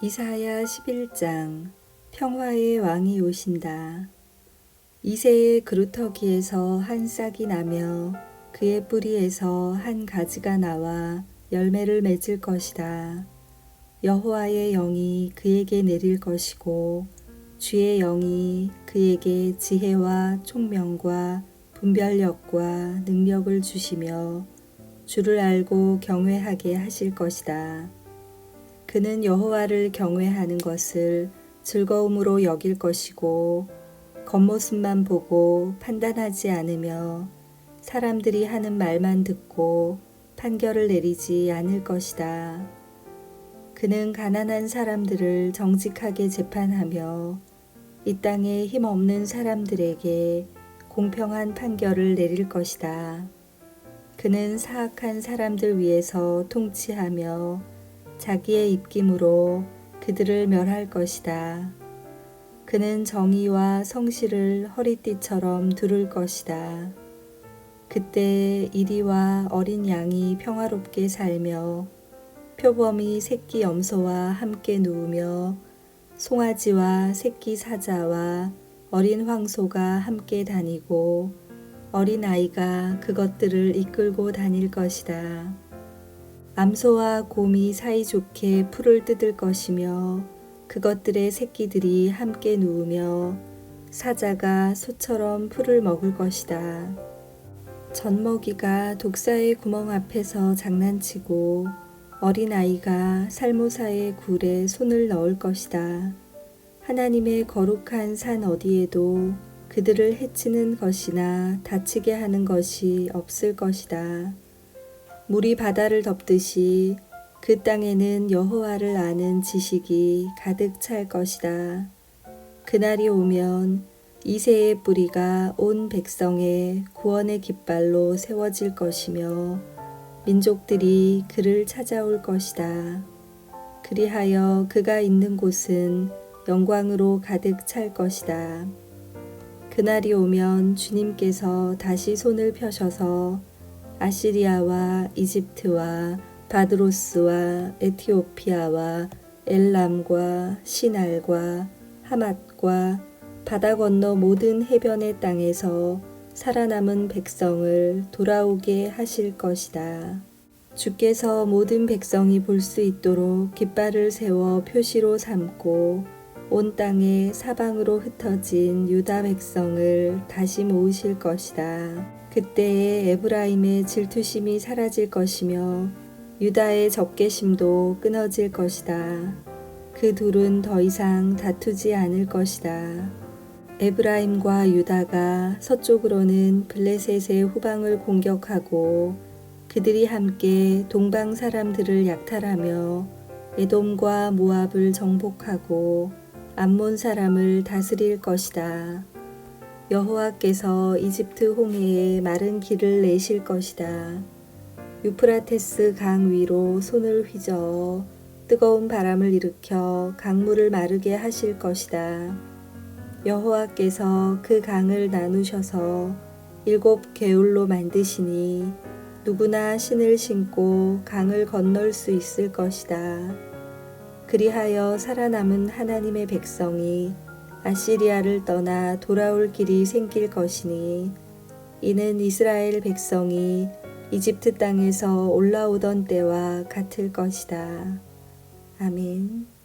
이사야 11장 평화의 왕이 오신다. 이새의 그루터기에서 한 싹이 나며 그의 뿌리에서 한 가지가 나와 열매를 맺을 것이다. 여호와의 영이 그에게 내릴 것이고 주의 영이 그에게 지혜와 총명과 분별력과 능력을 주시며 주를 알고 경외하게 하실 것이다. 그는 여호와를 경외하는 것을 즐거움으로 여길 것이고 겉모습만 보고 판단하지 않으며 사람들이 하는 말만 듣고 판결을 내리지 않을 것이다. 그는 가난한 사람들을 정직하게 재판하며 이 땅에 힘없는 사람들에게 공평한 판결을 내릴 것이다. 그는 사악한 사람들 위해서 통치하며 자기의 입김으로 그들을 멸할 것이다. 그는 정의와 성실을 허리띠처럼 두를 것이다. 그때 이리와 어린 양이 평화롭게 살며 표범이 새끼 염소와 함께 누우며 송아지와 새끼 사자와 어린 황소가 함께 다니고 어린 아이가 그것들을 이끌고 다닐 것이다. 암소와 곰이 사이좋게 풀을 뜯을 것이며 그것들의 새끼들이 함께 누우며 사자가 소처럼 풀을 먹을 것이다. 젖먹이가 독사의 구멍 앞에서 장난치고 어린아이가 살모사의 굴에 손을 넣을 것이다. 하나님의 거룩한 산 어디에도 그들을 해치는 것이나 다치게 하는 것이 없을 것이다. 물이 바다를 덮듯이 그 땅에는 여호와를 아는 지식이 가득 찰 것이다. 그날이 오면 이새의 뿌리가 온 백성의 구원의 깃발로 세워질 것이며 민족들이 그를 찾아올 것이다. 그리하여 그가 있는 곳은 영광으로 가득 찰 것이다. 그날이 오면 주님께서 다시 손을 펴셔서 아시리아와 이집트와 바드로스와 에티오피아와 엘람과 시날과 하맛과 바다 건너 모든 해변의 땅에서 살아남은 백성을 돌아오게 하실 것이다. 주께서 모든 백성이 볼 수 있도록 깃발을 세워 표시로 삼고 온 땅에 사방으로 흩어진 유다 백성을 다시 모으실 것이다. 그때에 에브라임의 질투심이 사라질 것이며 유다의 적개심도 끊어질 것이다. 그 둘은 더 이상 다투지 않을 것이다. 에브라임과 유다가 서쪽으로는 블레셋의 후방을 공격하고 그들이 함께 동방 사람들을 약탈하며 에돔과 모압을 정복하고 암몬 사람을 다스릴 것이다. 여호와께서 이집트 홍해에 마른 길을 내실 것이다. 유프라테스 강 위로 손을 휘저어 뜨거운 바람을 일으켜 강물을 마르게 하실 것이다. 여호와께서 그 강을 나누셔서 일곱 개울로 만드시니 누구나 신을 신고 강을 건널 수 있을 것이다. 그리하여 살아남은 하나님의 백성이 아시리아를 떠나 돌아올 길이 생길 것이니 이는 이스라엘 백성이 이집트 땅에서 올라오던 때와 같을 것이다. 아멘.